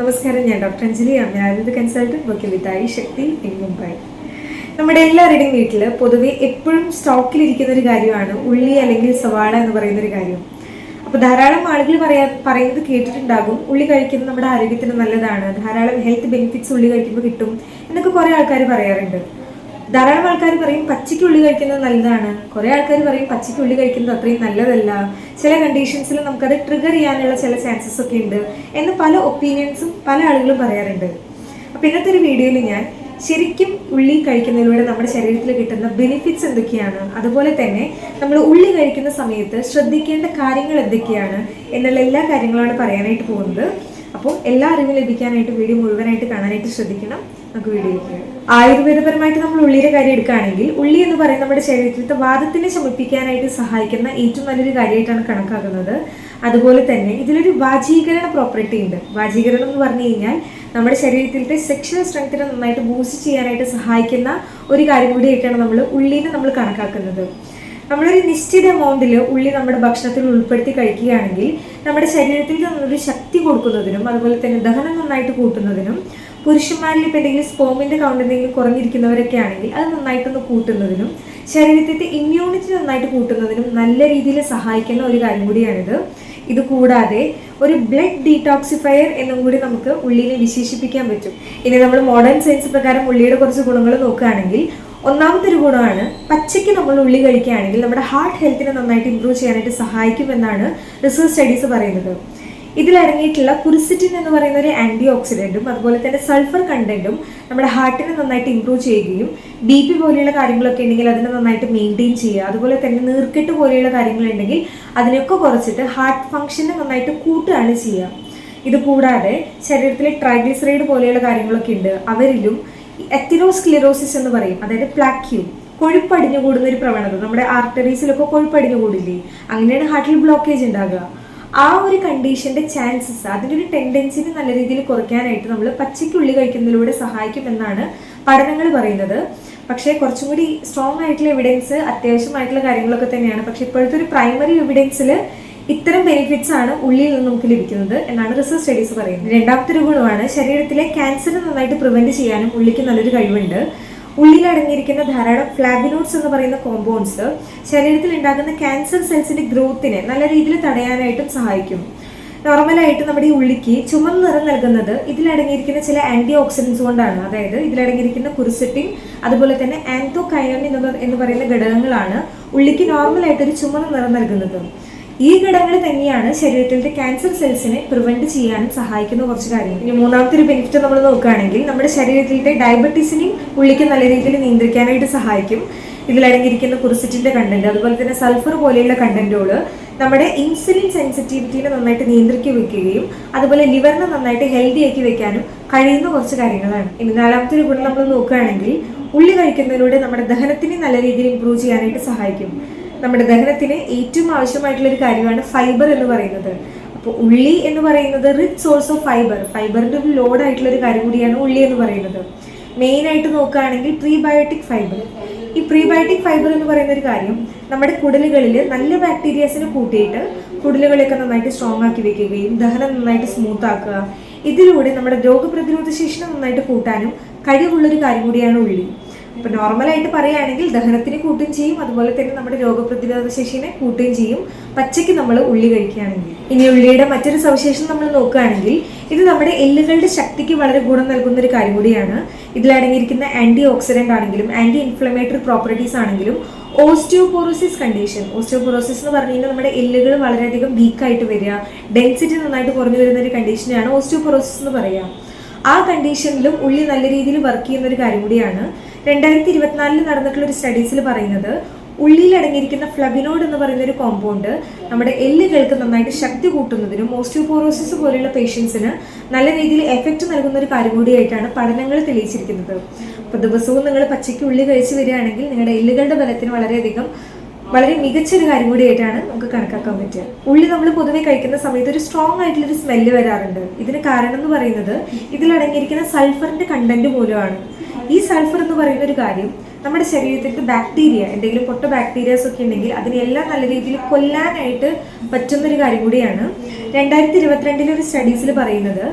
നമസ്കാരം ഞാൻ ഡോക്ടർ അഞ്ജലി. അമ്മ Ayurveda consultant working with I Shakti in Mumbai. നമ്മുടെ എല്ലാവരുടെയും വീട്ടിൽ പൊതുവെ എപ്പോഴും സ്റ്റോക്കിലിരിക്കുന്ന ഒരു കാര്യമാണ് ഉള്ളി അല്ലെങ്കിൽ സവാള എന്ന് പറയുന്ന ഒരു കാര്യം. അപ്പോൾ ധാരാളം ആളുകൾ പറയാ പറയുന്നത് കേട്ടിട്ടുണ്ടാകും ഉള്ളി കഴിക്കുന്നത് നമ്മുടെ ആരോഗ്യത്തിന് നല്ലതാണ് ധാരാളം ഹെൽത്ത് ബെനിഫിറ്റ്സ് ഉള്ളി കഴിക്കുമ്പോൾ കിട്ടും എന്നൊക്കെ കുറേ ആൾക്കാർ പറയാറുണ്ട്. ധാരാളം ആൾക്കാർ പറയും പച്ചയ്ക്ക് ഉള്ളി കഴിക്കുന്നത് നല്ലതാണ്. കുറേ ആൾക്കാർ പറയും പച്ചയ്ക്ക് ഉള്ളി കഴിക്കുന്നത് അത്രയും നല്ലതല്ല. ചില കണ്ടീഷൻസിൽ നമുക്കത് ട്രിഗർ ചെയ്യാനുള്ള ചില ചാൻസസ് ഒക്കെ ഉണ്ട് എന്ന് പല ഒപ്പീനിയൻസും പല ആളുകളും പറയാറുണ്ട്. അപ്പോൾ ഇന്നത്തെ ഒരു വീഡിയോയിൽ ഞാൻ ശരിക്കും ഉള്ളി കഴിക്കുന്നതിലൂടെ നമ്മുടെ ശരീരത്തിൽ കിട്ടുന്ന ബെനിഫിറ്റ്സ് എന്തൊക്കെയാണ്? അതുപോലെ തന്നെ നമ്മൾ ഉള്ളി കഴിക്കുന്ന സമയത്ത് ശ്രദ്ധിക്കേണ്ട കാര്യങ്ങൾ എന്തൊക്കെയാണ്? എന്നുള്ള എല്ലാ കാര്യങ്ങളാണ് പറയാനായിട്ട് പോകുന്നത്. അപ്പോൾ എല്ലാ അറിവും ലഭിക്കാനായിട്ട് വീഡിയോ മുഴുവനായിട്ട് കാണാനായിട്ട് ശ്രദ്ധിക്കണം. നമുക്ക് വീഡിയോ ആയുർവേദപരമായിട്ട് നമ്മൾ ഉള്ളിയുടെ കാര്യം എടുക്കുകയാണെങ്കിൽ ഉള്ളി എന്ന് പറയുന്നത് നമ്മുടെ ശരീരത്തിലത്തെ വാദത്തിനെ ശമിപ്പിക്കാനായിട്ട് സഹായിക്കുന്ന ഏറ്റവും നല്ലൊരു കാര്യമായിട്ടാണ് കണക്കാക്കുന്നത്. അതുപോലെ തന്നെ ഇതിലൊരു വാചീകരണ പ്രോപ്പർട്ടി ഉണ്ട്. വാചീകരണം എന്ന് പറഞ്ഞു കഴിഞ്ഞാൽ നമ്മുടെ ശരീരത്തിലത്തെ സെക്ഷൽ സ്ട്രെങ്ത്തിനെ നന്നായിട്ട് ബൂസ്റ്റ് ചെയ്യാനായിട്ട് സഹായിക്കുന്ന ഒരു കാര്യം കൂടിയായിട്ടാണ് നമ്മൾ ഉള്ളിനെ നമ്മൾ കണക്കാക്കുന്നത്. നമ്മളൊരു നിശ്ചിത എമൗണ്ടിൽ ഉള്ളി നമ്മുടെ ഭക്ഷണത്തിൽ ഉൾപ്പെടുത്തി കഴിക്കുകയാണെങ്കിൽ നമ്മുടെ ശരീരത്തിൽ നിന്നൊരു ശക്തി കൊടുക്കുന്നതിനും അതുപോലെ തന്നെ ദഹനം നന്നായിട്ട് കൂട്ടുന്നതിനും പുരുഷന്മാരിൽ ഇപ്പോൾ എന്തെങ്കിലും സ്പോമിന്റെ കൗണ്ട് എന്തെങ്കിലും കുറഞ്ഞിരിക്കുന്നവരൊക്കെ ആണെങ്കിൽ അത് നന്നായിട്ടൊന്ന് കൂട്ടുന്നതിനും ശരീരത്തിന്റെ ഇമ്മ്യൂണിറ്റി നന്നായിട്ട് കൂട്ടുന്നതിനും നല്ല രീതിയിൽ സഹായിക്കുന്ന ഒരു കാര്യം കൂടിയാണിത്. ഇത് കൂടാതെ ഒരു ബ്ലഡ് ഡീടോക്സിഫയർ എന്നും കൂടി നമുക്ക് ഉള്ളിനെ വിശേഷിപ്പിക്കാൻ പറ്റും. ഇനി നമ്മൾ മോഡേൺ സയൻസ് പ്രകാരം ഉള്ളിയുടെ കുറച്ച് ഗുണങ്ങൾ നോക്കുകയാണെങ്കിൽ ഒന്നാമത്തെ ഒരു ഗുണമാണ് പച്ചയ്ക്ക് നമ്മൾ ഉള്ളി കഴിക്കുകയാണെങ്കിൽ നമ്മുടെ ഹാർട്ട് ഹെൽത്തിനെ നന്നായിട്ട് ഇമ്പ്രൂവ് ചെയ്യാനായിട്ട് സഹായിക്കുമെന്നാണ് റിസർച്ച് സ്റ്റഡീസ് പറയുന്നത്. ഇതിലടങ്ങിയിട്ടുള്ള കുറിസിറ്റിൻ എന്ന് പറയുന്ന ഒരു ആന്റി ഓക്സിഡന്റും അതുപോലെ തന്നെ സൾഫർ കണ്ടന്റും നമ്മുടെ ഹാർട്ടിനെ നന്നായിട്ട് ഇമ്പ്രൂവ് ചെയ്യുകയും ബി പി പോലെയുള്ള കാര്യങ്ങളൊക്കെ ഉണ്ടെങ്കിൽ അതിനെ നന്നായിട്ട് മെയിന്റെയിൻ ചെയ്യുക. അതുപോലെ തന്നെ നീർക്കെട്ട് പോലെയുള്ള കാര്യങ്ങളുണ്ടെങ്കിൽ അതിനൊക്കെ കുറച്ചിട്ട് ഹാർട്ട് ഫംഗ്ഷനെ നന്നായിട്ട് കൂട്ടുകയാണ് ചെയ്യുക. ഇത് കൂടാതെ ശരീരത്തിലെ ട്രൈഗ്ലിസറൈഡ് പോലെയുള്ള കാര്യങ്ങളൊക്കെ ഉണ്ട്. അവരിലും എത്തിനോസ്ക്ലിറോസിസ് എന്ന് പറയും. അതായത് പ്ലാക്യൂ കൊഴുപ്പടിഞ്ഞു കൂടുന്ന ഒരു പ്രവണത. നമ്മുടെ ആർട്ടറീസിലൊക്കെ കൊഴുപ്പടിഞ്ഞു കൂടില്ലേ അങ്ങനെയാണ് ഹാർട്ടിൽ ബ്ലോക്കേജ് ഉണ്ടാകുക. ആ ഒരു കണ്ടീഷന്റെ ചാൻസസ് അതിന്റെ ഒരു ടെൻഡൻസിനെ നല്ല രീതിയിൽ കുറയ്ക്കാനായിട്ട് നമ്മൾ പച്ചയ്ക്കുള്ളി കഴിക്കുന്നതിലൂടെ സഹായിക്കുമെന്നാണ് പഠനങ്ങൾ പറയുന്നത്. പക്ഷേ കുറച്ചും കൂടി സ്ട്രോങ് ആയിട്ടുള്ള എവിഡൻസ് അത്യാവശ്യമായിട്ടുള്ള കാര്യങ്ങളൊക്കെ തന്നെയാണ്. പക്ഷേ ഇപ്പോഴത്തെ ഒരു പ്രൈമറി എവിഡൻസിൽ ഇത്തരം ബെനിഫിറ്റ്സ് ആണ് ഉള്ളിൽ നിന്ന് നമുക്ക് ലഭിക്കുന്നത് എന്നാണ് റിസർച്ച് സ്റ്റഡീസ് പറയുന്നത്. രണ്ടാമത്തെ ഒരു ഗുണമാണ് ശരീരത്തിലെ ക്യാൻസർ നന്നായിട്ട് പ്രിവെന്റ് ചെയ്യാനും ഉള്ളിക്ക് നല്ലൊരു കഴിവുണ്ട്. ഉള്ളിൽ അടങ്ങിയിരിക്കുന്ന ധാരാളം ഫ്ലാബിനോട്സ് എന്ന് പറയുന്ന കോമ്പൗണ്ട്സ് ശരീരത്തിൽ ഉണ്ടാകുന്ന ക്യാൻസർ സെൽസിന്റെ ഗ്രോത്തിനെ നല്ല രീതിയിൽ തടയാനായിട്ടും സഹായിക്കും. നോർമലായിട്ട് നമ്മുടെ ഈ ഉള്ളിക്ക് ചുമന്ന നിറം നൽകുന്നത് ഇതിലടങ്ങിയിരിക്കുന്ന ചില ആന്റി ഓക്സിഡൻസ് കൊണ്ടാണ്. അതായത് ഇതിലടങ്ങിയിരിക്കുന്ന കുറിസെറ്റിൻ അതുപോലെ തന്നെ ആന്തോകൈനൻ എന്ന് പറയുന്ന ഘടകങ്ങളാണ് ഉള്ളിക്ക് നോർമലായിട്ട് ഒരു ചുമന്ന നിറം നൽകുന്നത്. ഈ ഘടകങ്ങൾ തന്നെയാണ് ശരീരത്തിലെ ക്യാൻസർ സെൽസിനെ പ്രിവെന്റ് ചെയ്യാനും സഹായിക്കുന്ന കുറച്ച് കാര്യങ്ങൾ. ഇനി മൂന്നാമത്തെ ഒരു ബെനിഫിറ്റ് നമ്മൾ നോക്കുകയാണെങ്കിൽ നമ്മുടെ ശരീരത്തിലെ ഡയബറ്റീസിനെയും ഉള്ളിക്ക് നല്ല രീതിയിൽ നിയന്ത്രിക്കാനായിട്ട് സഹായിക്കും. ഇതിലടങ്ങിയിരിക്കുന്ന കുറിസിറ്റിന്റെ കണ്ടന്റ് അതുപോലെ തന്നെ സൾഫർ പോലെയുള്ള കണ്ടന്റുകൾ നമ്മുടെ ഇൻസുലിൻ സെൻസിറ്റിവിറ്റിനെ നന്നായിട്ട് നിയന്ത്രിക്കി വെക്കുകയും അതുപോലെ ലിവറിനെ നന്നായിട്ട് ഹെൽത്തി ആക്കി വെക്കാനും കഴിയുന്ന കുറച്ച് കാര്യങ്ങളാണ്. ഇനി നാലാമത്തെ ഒരു ഗുണം നമ്മൾ നോക്കുകയാണെങ്കിൽ ഉള്ളി കഴിക്കുന്നതിലൂടെ നമ്മുടെ ദഹനത്തിനെ നല്ല രീതിയിൽ ഇമ്പ്രൂവ് ചെയ്യാനായിട്ട് സഹായിക്കും. നമ്മുടെ ദഹനത്തിന് ഏറ്റവും ആവശ്യമായിട്ടുള്ള ഒരു കാര്യമാണ് ഫൈബർ എന്ന് പറയുന്നത്. അപ്പോൾ ഉള്ളി എന്ന് പറയുന്നത് റിച്ച് സോഴ്സ് ഓഫ് ഫൈബർ ഫൈബറിന്റെ ഒരു ലോഡ് ആയിട്ടുള്ള ഒരു കാര്യം കൂടിയാണ് ഉള്ളി എന്ന് പറയുന്നത്. മെയിൻ ആയിട്ട് നോക്കുകയാണെങ്കിൽ പ്രീബയോട്ടിക് ഫൈബർ ഈ പ്രീബയോട്ടിക് ഫൈബർ എന്ന് പറയുന്ന ഒരു കാര്യം നമ്മുടെ കുടലുകളിൽ നല്ല ബാക്ടീരിയസിന് കൂട്ടിയിട്ട് കുടലുകളെയൊക്കെ നന്നായിട്ട് സ്ട്രോങ് ആക്കി വെക്കുകയും ദഹനം നന്നായിട്ട് സ്മൂത്ത് ആക്കുക. ഇതിലൂടെ നമ്മുടെ രോഗപ്രതിരോധ ശേഷി നന്നായിട്ട് കൂട്ടാനും കഴിവുള്ളൊരു കാര്യം കൂടിയാണ് ഉള്ളി. ഇപ്പൊ നോർമലായിട്ട് പറയുകയാണെങ്കിൽ ദഹനത്തിന് കൂട്ടുകയും ചെയ്യും. അതുപോലെ തന്നെ നമ്മുടെ രോഗപ്രതിരോധ ശേഷിനെ കൂട്ടുകയും ചെയ്യും. പച്ചയ്ക്ക് നമ്മൾ ഉള്ളി കഴിക്കുകയാണെങ്കിൽ ഇനി ഉള്ളിയുടെ മറ്റൊരു സവിശേഷം നമ്മൾ നോക്കുകയാണെങ്കിൽ ഇത് നമ്മുടെ എല്ലുകളുടെ ശക്തിക്ക് വളരെ ഗുണം നൽകുന്ന ഒരു കാര്യം കൂടിയാണ്. ഇതിലടങ്ങിയിരിക്കുന്ന ആന്റി ഓക്സിഡന്റ് ആണെങ്കിലും ആന്റി ഇൻഫ്ലമേറ്ററി പ്രോപ്പർട്ടീസ് ആണെങ്കിലും ഓസ്റ്റിയോപോറോസിസ് കണ്ടീഷൻ ഓസ്റ്റിയോപോറോസിസ് എന്ന് പറഞ്ഞു കഴിഞ്ഞാൽ നമ്മുടെ എല്ലുകൾ വളരെയധികം വീക്കായിട്ട് വരിക ഡെൻസിറ്റി നന്നായിട്ട് കുറഞ്ഞു വരുന്ന ഒരു കണ്ടീഷനാണ് ഓസ്റ്റിയോപോറോസിസ് എന്ന് പറയുക. ആ കണ്ടീഷനിലും ഉള്ളി നല്ല രീതിയിൽ വർക്ക് ചെയ്യുന്ന ഒരു കാര്യം കൂടിയാണ്. രണ്ടായിരത്തി ഇരുപത്തിനാലിൽ നടന്നിട്ടുള്ള ഒരു സ്റ്റഡീസിൽ പറയുന്നത് ഉള്ളിയിൽ അടങ്ങിയിരിക്കുന്ന ഫ്ലബിനോഡ് എന്ന് പറയുന്ന ഒരു കോമ്പൗണ്ട് നമ്മുടെ എല്ലുകൾക്ക് നന്നായിട്ട് ശക്തി കൂട്ടുന്നതിനും ഓസ്റ്റിയോപോറോസിസ് പോലെയുള്ള പേഷ്യൻസിന് നല്ല രീതിയിൽ എഫക്റ്റ് നൽകുന്ന ഒരു കാര്യം കൂടിയായിട്ടാണ് പഠനങ്ങൾ തെളിയിച്ചിരിക്കുന്നത്. അപ്പോൾ ദിവസവും നിങ്ങൾ പച്ചയ്ക്ക് ഉള്ളി കഴിച്ച് വരികയാണെങ്കിൽ നിങ്ങളുടെ എല്ലുകളുടെ ബലത്തിന് വളരെയധികം വളരെ മികച്ചൊരു കാര്യം കൂടിയായിട്ടാണ് നമുക്ക് കണക്കാക്കാൻ പറ്റുക. ഉള്ളി നമ്മൾ പൊതുവെ കഴിക്കുന്ന സമയത്ത് ഒരു സ്ട്രോങ് ആയിട്ടുള്ള ഒരു സ്മെല്ല് വരാറുണ്ട്. ഇതിന് കാരണം എന്ന് പറയുന്നത് ഇതിലടങ്ങിയിരിക്കുന്ന സൾഫറിന്റെ കണ്ടന്റ് മൂലമാണ്. ഈ സൾഫർ എന്ന് പറയുന്ന ഒരു കാര്യം നമ്മുടെ ശരീരത്തിലേക്ക് ബാക്ടീരിയ എന്തെങ്കിലും പൊട്ട ബാക്ടീരിയാസ് ഒക്കെ ഉണ്ടെങ്കിൽ അതിനെല്ലാം നല്ല രീതിയിൽ കൊല്ലാനായിട്ട് പറ്റുന്ന ഒരു കാര്യം കൂടിയാണ്. രണ്ടായിരത്തി ഇരുപത്തിരണ്ടിലെ ഒരു സ്റ്റഡീസിൽ പറയുന്നത്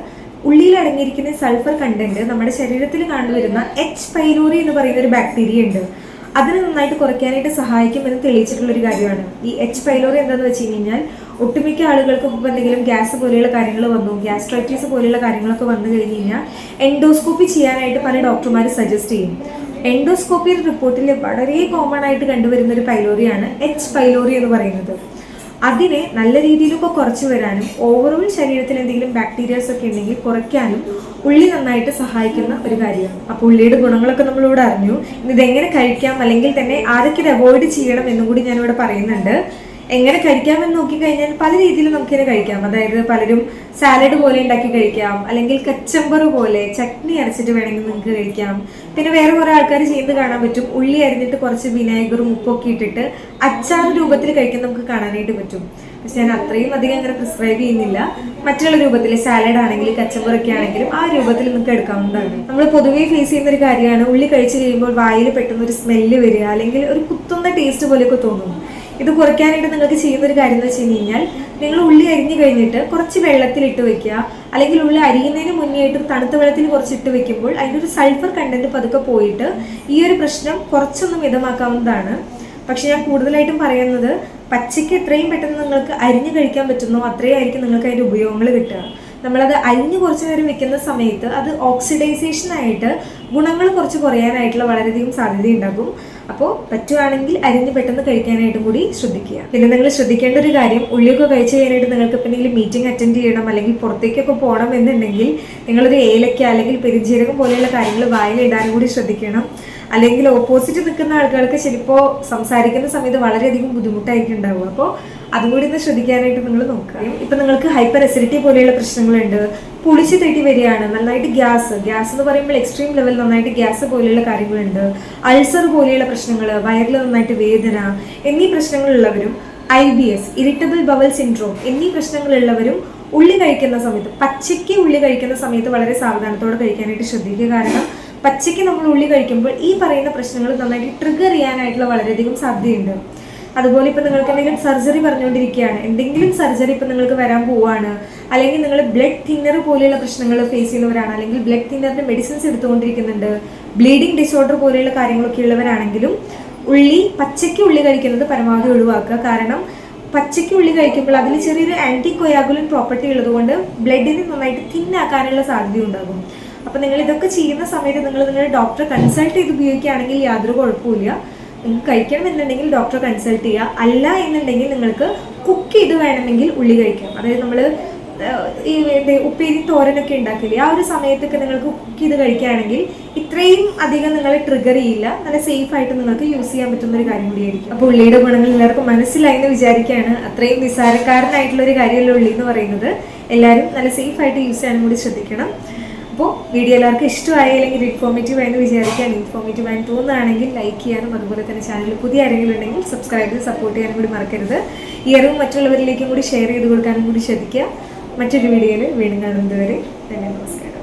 ഉള്ളിയിൽ അടങ്ങിയിരിക്കുന്ന സൾഫർ കണ്ടന്റ് നമ്മുടെ ശരീരത്തിൽ കണ്ടുവരുന്ന എച്ച് പൈലോറി എന്ന് പറയുന്ന ഒരു ബാക്ടീരിയ ഉണ്ട്. അതിനെ നന്നായിട്ട് കുറയ്ക്കാനായിട്ട് സഹായിക്കും എന്ന് തെളിയിച്ചിട്ടുള്ള ഒരു കാര്യമാണ്. ഈ എച്ച് പൈലോറി എന്താണെന്ന് വെച്ച് കഴിഞ്ഞാൽ ഒട്ടുമിക്ക ആളുകൾക്കും ഇപ്പോൾ എന്തെങ്കിലും ഗ്യാസ് പോലെയുള്ള കാര്യങ്ങൾ വന്നു ഗ്യാസ്ട്രൈറ്റീസ് പോലെയുള്ള കാര്യങ്ങളൊക്കെ വന്നു കഴിഞ്ഞ് കഴിഞ്ഞാൽ എൻഡോസ്കോപ്പി ചെയ്യാനായിട്ട് പല ഡോക്ടർമാർ സജസ്റ്റ് ചെയ്യും. എൻഡോസ്കോപ്പി റിപ്പോർട്ടിൽ വളരെ കോമൺ ആയിട്ട് കണ്ടുവരുന്ന ഒരു പൈലോറിയാണ് എച്ച് പൈലോറി എന്ന് പറയുന്നത്. അതിനെ നല്ല രീതിയിലൊക്കെ കുറച്ച് വരാനും ഓവറോൾ ശരീരത്തിൽ എന്തെങ്കിലും ബാക്ടീരിയാസ് ഒക്കെ ഉണ്ടെങ്കിൽ കുറയ്ക്കാനും ഉള്ളി നന്നായിട്ട് സഹായിക്കുന്ന ഒരു കാര്യമാണ്. അപ്പോൾ ഉള്ളിയുടെ ഗുണങ്ങളൊക്കെ നമ്മളിവിടെ അറിഞ്ഞു ഇതെങ്ങനെ കഴിക്കാം അല്ലെങ്കിൽ തന്നെ ആരൊക്കെ ഇത് അവോയ്ഡ് ചെയ്യണം എന്നും കൂടി ഞാനിവിടെ പറയുന്നുണ്ട്. എങ്ങനെ കഴിക്കാമെന്ന് നോക്കിക്കഴിഞ്ഞാൽ പല രീതിയിൽ നമുക്കിത് കഴിക്കാം. അതായത് പലരും സാലഡ് പോലെ ഉണ്ടാക്കി കഴിക്കാം അല്ലെങ്കിൽ കച്ചമ്പർ പോലെ ചട്നി അരച്ചിട്ട് വേണമെങ്കിൽ നിങ്ങൾക്ക് കഴിക്കാം. പിന്നെ വേറെ കുറേ ആൾക്കാർ ചെയ്ത് കാണാൻ പറ്റും. ഉള്ളി അരിഞ്ഞിട്ട് കുറച്ച് വിനാഗറും ഉപ്പൊക്കെ ഇട്ടിട്ട് അച്ചാർ രൂപത്തിൽ കഴിക്കാൻ നമുക്ക് കാണാനായിട്ട് പറ്റും. പക്ഷെ ഞാൻ അത്രയും അധികം അങ്ങനെ പ്രിസ്ക്രൈബ് ചെയ്യുന്നില്ല. മറ്റുള്ള രൂപത്തിൽ സാലഡ് ആണെങ്കിലും കച്ചമ്പറൊക്കെ ആണെങ്കിലും ആ രൂപത്തിൽ നിങ്ങൾക്ക് എടുക്കാവുന്നതാണ്. നമ്മൾ പൊതുവേ ഫേസ് ചെയ്യുന്ന ഒരു കാര്യമാണ്. ഉള്ളി കഴിച്ചു കഴിയുമ്പോൾ വായിൽ പെട്ടെന്ന് ഒരു സ്മെല്ല് വരിക അല്ലെങ്കിൽ ഒരു കുത്തുന്ന ടേസ്റ്റ് പോലെയൊക്കെ തോന്നും. ഇത് കുറയ്ക്കാനായിട്ട് നിങ്ങൾക്ക് ചെയ്യുന്ന ഒരു കാര്യം എന്ന് വെച്ച് കഴിഞ്ഞാൽ നിങ്ങൾ ഉള്ളി അരിഞ്ഞു കഴിഞ്ഞിട്ട് കുറച്ച് വെള്ളത്തിൽ ഇട്ട് വെക്കുക. അല്ലെങ്കിൽ ഉള്ളി അരിയുന്നതിന് മുന്നേ ആയിട്ട് തണുത്ത വെള്ളത്തിൽ കുറച്ച് ഇട്ട് വെക്കുമ്പോൾ അതിന്റെ ഒരു സൾഫർ കണ്ടന്റ് പതുക്കെ പോയിട്ട് ഈ ഒരു പ്രശ്നം കുറച്ചൊന്നും മിതമാക്കാവുന്നതാണ്. പക്ഷെ ഞാൻ കൂടുതലായിട്ടും പറയുന്നത് പച്ചയ്ക്ക് എത്രയും പെട്ടെന്ന് നിങ്ങൾക്ക് അരിഞ്ഞു കഴിക്കാൻ പറ്റുന്നോ അത്രയും ആയിരിക്കും നിങ്ങൾക്ക് അതിന്റെ ഉപയോഗങ്ങൾ കിട്ടുക. നമ്മളത് അരിഞ്ഞ് കുറച്ച് നേരം വെക്കുന്ന സമയത്ത് അത് ഓക്സിഡൈസേഷൻ ആയിട്ട് ഗുണങ്ങൾ കുറച്ച് കുറയാനായിട്ടുള്ള വളരെയധികം സാധ്യതയുണ്ടാകും. അപ്പോൾ പറ്റുവാണെങ്കിൽ അരിഞ്ഞ് പെട്ടെന്ന് കഴിക്കാനായിട്ടും കൂടി ശ്രദ്ധിക്കുക. പിന്നെ നിങ്ങൾ ശ്രദ്ധിക്കേണ്ട ഒരു കാര്യം ഉള്ളിയൊക്കെ കഴിച്ച് കഴിഞ്ഞിട്ട് നിങ്ങൾക്ക് എന്തെങ്കിലും മീറ്റിംഗ് അറ്റൻഡ് ചെയ്യണം അല്ലെങ്കിൽ പുറത്തേക്കൊക്കെ പോകണം എന്നുണ്ടെങ്കിൽ നിങ്ങളൊരു ഏലക്ക അല്ലെങ്കിൽ പെരുജീരകം പോലെയുള്ള കാര്യങ്ങൾ വായിലിടാനും കൂടി ശ്രദ്ധിക്കണം. അല്ലെങ്കിൽ ഓപ്പോസിറ്റ് നിൽക്കുന്ന ആളുകൾക്ക് ചിലപ്പോൾ സംസാരിക്കുന്ന സമയത്ത് വളരെയധികം ബുദ്ധിമുട്ടായിരിക്കും ഉണ്ടാവുക. അപ്പോൾ അതും കൂടി ഒന്ന് ശ്രദ്ധിക്കാനായിട്ട് നിങ്ങൾ നോക്കുക. ഇപ്പം നിങ്ങൾക്ക് ഹൈപ്പർ അസിഡിറ്റി പോലെയുള്ള പ്രശ്നങ്ങളുണ്ട് പുളിച്ച് തെറ്റി വരികയാണ് നന്നായിട്ട് ഗ്യാസ് ഗ്യാസ് എന്ന് പറയുമ്പോൾ എക്സ്ട്രീം ലെവൽ നന്നായിട്ട് ഗ്യാസ് പോലെയുള്ള കാര്യങ്ങളുണ്ട് അൾസർ പോലെയുള്ള പ്രശ്നങ്ങൾ വയറിൽ നന്നായിട്ട് വേദന എന്നീ പ്രശ്നങ്ങളുള്ളവരും I B S irritable bowel syndrome എന്നീ പ്രശ്നങ്ങളുള്ളവരും ഉള്ളി കഴിക്കുന്ന സമയത്ത് പച്ചയ്ക്ക് ഉള്ളി കഴിക്കുന്ന സമയത്ത് വളരെ സാവധാനത്തോടെ കഴിക്കാനായിട്ട് ശ്രദ്ധിക്കുക. കാരണം പച്ചയ്ക്ക് നമ്മൾ ഉള്ളി കഴിക്കുമ്പോൾ ഈ പറയുന്ന പ്രശ്നങ്ങൾ നന്നായിട്ട് ട്രിഗർ ചെയ്യാനായിട്ടുള്ള വളരെയധികം സാധ്യതയുണ്ട്. അതുപോലെ ഇപ്പം നിങ്ങൾക്ക് എന്തെങ്കിലും സർജറി പറഞ്ഞുകൊണ്ടിരിക്കുകയാണ് എന്തെങ്കിലും സർജറി ഇപ്പം നിങ്ങൾക്ക് വരാൻ പോവാണ് അല്ലെങ്കിൽ നിങ്ങൾ ബ്ലഡ് തിന്നർ പോലെയുള്ള പ്രശ്നങ്ങൾ ഫേസ് ചെയ്യുന്നവരാണ് അല്ലെങ്കിൽ ബ്ലഡ് തിന്നറിന്റെ മെഡിസിൻസ് എടുത്തുകൊണ്ടിരിക്കുന്നുണ്ട് ബ്ലീഡിംഗ് ഡിസോർഡർ പോലെയുള്ള കാര്യങ്ങളൊക്കെ ഉള്ളവരാണെങ്കിലും ഉള്ളി പച്ചയ്ക്ക് ഉള്ളി കഴിക്കുന്നത് പരമാവധി ഒഴിവാക്കുക. കാരണം പച്ചയ്ക്ക് ഉള്ളി കഴിക്കുമ്പോൾ അതിൽ ചെറിയൊരു ആന്റി കൊയാഗുലിൻ പ്രോപ്പർട്ടി ഉള്ളതുകൊണ്ട് ബ്ലഡിനെ നന്നായിട്ട് തിന്നാക്കാനുള്ള സാധ്യത ഉണ്ടാകും. അപ്പോൾ നിങ്ങൾ ഇതൊക്കെ ചെയ്യുന്ന സമയത്ത് നിങ്ങൾ നിങ്ങളുടെ ഡോക്ടറെ കൺസൾട്ട് ചെയ്ത് ഉപയോഗിക്കുകയാണെങ്കിൽ യാതൊരു കുഴപ്പമില്ല നിങ്ങൾക്ക് കഴിക്കണം എന്നുണ്ടെങ്കിൽ ഡോക്ടറെ കൺസൾട്ട് ചെയ്യുക. അല്ല എന്നുണ്ടെങ്കിൽ നിങ്ങൾക്ക് കുക്ക് ചെയ്ത് വേണമെങ്കിൽ ഉള്ളി കഴിക്കാം. അതായത് നമ്മൾ ഈ ഉപ്പേരി തോരനൊക്കെ ഉണ്ടാക്കില്ലേ ആ ഒരു സമയത്തൊക്കെ നിങ്ങൾക്ക് കുക്ക് ചെയ്ത് കഴിക്കുകയാണെങ്കിൽ ഇത്രയും അധികം നിങ്ങളെ ട്രിഗർ ചെയ്യില്ല. നല്ല സേഫ് ആയിട്ട് നിങ്ങൾക്ക് യൂസ് ചെയ്യാൻ പറ്റുന്ന ഒരു കാര്യം കൂടിയായിരിക്കും. അപ്പോൾ ഉള്ളിയുടെ ഗുണങ്ങൾ എല്ലാവർക്കും മനസ്സിലായി എന്ന് വിചാരിക്കുകയാണ്. അത്രയും നിസ്സാരക്കാരനായിട്ടുള്ള ഒരു കാര്യമല്ല ഉള്ളി എന്ന് പറയുന്നത്. എല്ലാവരും നല്ല സേഫ് ആയിട്ട് യൂസ് ചെയ്യാനും കൂടി ശ്രദ്ധിക്കണം. അപ്പോൾ വീഡിയോ എല്ലാവർക്കും ഇഷ്ടമായി അല്ലെങ്കിൽ ഇൻഫോർമേറ്റീവ് ആയെന്ന് വിചാരിക്കാൻ ഇൻഫോർമേറ്റീവ് ആയി തോന്നുകയാണെങ്കിൽ ലൈക്ക് ചെയ്യാനും അതുപോലെ തന്നെ ചാനൽ പുതിയ ആരെങ്കിലും ഉണ്ടെങ്കിൽ സബ്സ്ക്രൈബ് ചെയ്ത് സപ്പോർട്ട് ചെയ്യാനും കൂടി മറക്കരുത്. ഈ അറിവ് മറ്റുള്ളവരിലേക്കും കൂടി ഷെയർ ചെയ്ത് കൊടുക്കാനും കൂടി ശ്രദ്ധിക്കുക. മറ്റൊരു വീഡിയോയിൽ വീണ്ടും കാണുന്നതുവരെ തന്നെ നമസ്കാരം.